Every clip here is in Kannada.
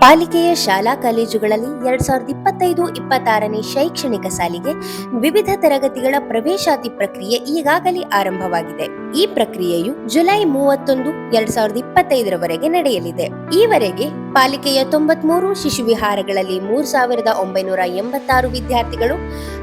ಪಾಲಿಕೆಯ ಶಾಲಾ ಕಾಲೇಜುಗಳಲ್ಲಿ ಎರಡ್ ಸಾವಿರದ ಇಪ್ಪತ್ತೈದು, ಇಪ್ಪತ್ತಾರನೇ ಶೈಕ್ಷಣಿಕ ಸಾಲಿಗೆ ವಿವಿಧ ತರಗತಿಗಳ ಪ್ರವೇಶಾತಿ ಪ್ರಕ್ರಿಯೆ ಈಗಾಗಲೇ ಆರಂಭವಾಗಿದೆ. ಈ ಪ್ರಕ್ರಿಯೆಯು ಜುಲೈ ಮೂವತ್ತೊಂದು, ಎರಡ್ ಸಾವಿರದ ಇಪ್ಪತ್ತೈದರವರೆಗೆ ನಡೆಯಲಿದೆ. ಈವರೆಗೆ ಪಾಲಿಕೆಯ ತೊಂಬತ್ಮೂರು ಶಿಶು ವಿಹಾರಗಳಲ್ಲಿ ಮೂರ್ ಸಾವಿರದ ಒಂಬೈನೂರ ಎಂಬತ್ತಾರು ವಿದ್ಯಾರ್ಥಿಗಳು,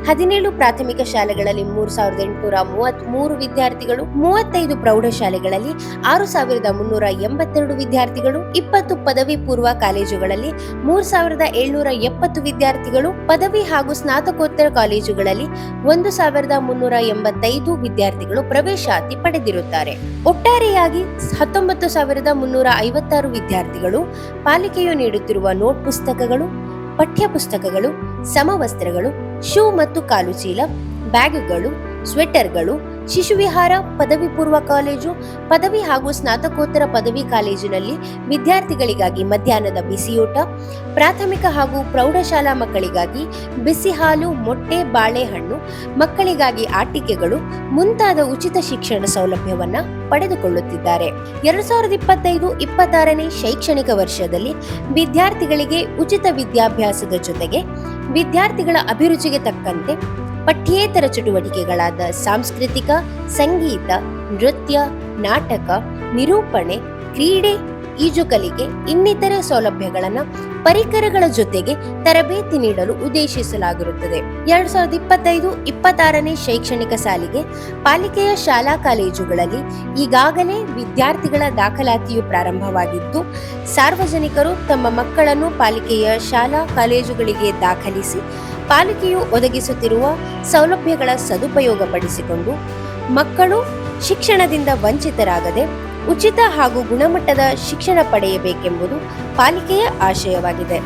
ಹದಿನೇಳು ಪ್ರಾಥಮಿಕ ಶಾಲೆಗಳಲ್ಲಿ ಮೂರು ಸಾವಿರದ ಎಂಟುನೂರ ಮೂವತ್ತ್ ಮೂರು ವಿದ್ಯಾರ್ಥಿಗಳು, ಮೂವತ್ತೈದು ಪ್ರೌಢಶಾಲೆಗಳಲ್ಲಿ ಆರು ಸಾವಿರದ ಮುನ್ನೂರ ಎಂಬತ್ತೆರಡು ವಿದ್ಯಾರ್ಥಿಗಳು, ಇಪ್ಪತ್ತು ಪದವಿ ಪೂರ್ವ ಕಾಲೇಜುಗಳಲ್ಲಿ ಮೂರು ಸಾವಿರದ ಏಳ್ನೂರ ಎಪ್ಪತ್ತು ವಿದ್ಯಾರ್ಥಿಗಳು, ಪದವಿ ಹಾಗೂ ಸ್ನಾತಕೋತ್ತರ ಕಾಲೇಜುಗಳಲ್ಲಿ ಒಂದು ಸಾವಿರದ ಮುನ್ನೂರ ಎಂಬತ್ತೈದು ವಿದ್ಯಾರ್ಥಿಗಳು ಪ್ರವೇಶಾತಿ ಪಡೆದಿರುತ್ತಾರೆ. ಒಟ್ಟಾರೆಯಾಗಿ ಹತ್ತೊಂಬತ್ತು ಸಾವಿರದ ಮುನ್ನೂರ ಐವತ್ತಾರು ವಿದ್ಯಾರ್ಥಿಗಳು ಪಾಲಿಕೆಯು ನೀಡುತ್ತಿರುವ ನೋಟ್ ಪುಸ್ತಕಗಳು ಪಠ್ಯ ಪುಸ್ತಕಗಳು ಸಮವಸ್ತ್ರಗಳು ಶೂ ಮತ್ತು ಕಾಲುಚೀಲ ಬ್ಯಾಗುಗಳು ಸ್ವೆಟರ್ಗಳು ಶಿಶುವಿಹಾರ ಪದವಿ ಪೂರ್ವ ಕಾಲೇಜು, ಪದವಿ ಹಾಗೂ ಸ್ನಾತಕೋತ್ತರ ಪದವಿ ಕಾಲೇಜಿನಲ್ಲಿ ವಿದ್ಯಾರ್ಥಿಗಳಿಗಾಗಿ ಮಧ್ಯಾಹ್ನದ ಬಿಸಿಯೂಟ, ಪ್ರಾಥಮಿಕ ಹಾಗೂ ಪ್ರೌಢಶಾಲಾ ಮಕ್ಕಳಿಗಾಗಿ ಬಿಸಿ ಹಾಲು ಮೊಟ್ಟೆ, ಬಾಳೆಹಣ್ಣು, ಮಕ್ಕಳಿಗಾಗಿ ಆಟಿಕೆಗಳು, ಮುಂತಾದ ಉಚಿತ ಶಿಕ್ಷಣ ಸೌಲಭ್ಯವನ್ನ ಪಡೆದುಕೊಳ್ಳುತ್ತಿದ್ದಾರೆ. ಎರಡ್ ಸಾವಿರದ ಇಪ್ಪತ್ತೈದು ಇಪ್ಪತ್ತಾರನೇ ಶೈಕ್ಷಣಿಕ ವರ್ಷದಲ್ಲಿ ವಿದ್ಯಾರ್ಥಿಗಳಿಗೆ ಉಚಿತ ವಿದ್ಯಾಭ್ಯಾಸದ ಜೊತೆಗೆ ವಿದ್ಯಾರ್ಥಿಗಳ ಅಭಿರುಚಿಗೆ ತಕ್ಕಂತೆ ಪಠ್ಯೇತರ ಚಟುವಟಿಕೆಗಳಾದ ಸಾಂಸ್ಕೃತಿಕ, ಸಂಗೀತ, ನೃತ್ಯ, ನಾಟಕ, ನಿರೂಪಣೆ, ಕ್ರೀಡೆ, ಈಜುಕಲಿಕೆ ಇನ್ನಿತರ ಸೌಲಭ್ಯಗಳನ್ನು ಪರಿಕರಗಳ ಜೊತೆಗೆ ತರಬೇತಿ ನೀಡಲು ಉದ್ದೇಶಿಸಲಾಗಿರುತ್ತದೆ. ಎರಡ್ ಸಾವಿರದ ಇಪ್ಪತ್ತೈದು ಇಪ್ಪತ್ತಾರನೇ ಶೈಕ್ಷಣಿಕ ಸಾಲಿಗೆ ಪಾಲಿಕೆಯ ಶಾಲಾ ಕಾಲೇಜುಗಳಲ್ಲಿ ಈಗಾಗಲೇ ವಿದ್ಯಾರ್ಥಿಗಳ ದಾಖಲಾತಿಯು ಪ್ರಾರಂಭವಾಗಿದ್ದು, ಸಾರ್ವಜನಿಕರು ತಮ್ಮ ಮಕ್ಕಳನ್ನು ಪಾಲಿಕೆಯ ಶಾಲಾ ಕಾಲೇಜುಗಳಿಗೆ ದಾಖಲಿಸಿ ಪಾಲಿಕೆಯು ಒದಗಿಸುತ್ತಿರುವ ಸೌಲಭ್ಯಗಳ ಸದುಪಯೋಗಪಡಿಸಿಕೊಂಡು ಮಕ್ಕಳು ಶಿಕ್ಷಣದಿಂದ ವಂಚಿತರಾಗದೆ ಉಚಿತ ಹಾಗೂ ಗುಣಮಟ್ಟದ ಶಿಕ್ಷಣ ಪಡೆಯಬೇಕೆಂಬುದು ಪಾಲಿಕೆಯ ಆಶಯವಾಗಿದೆ.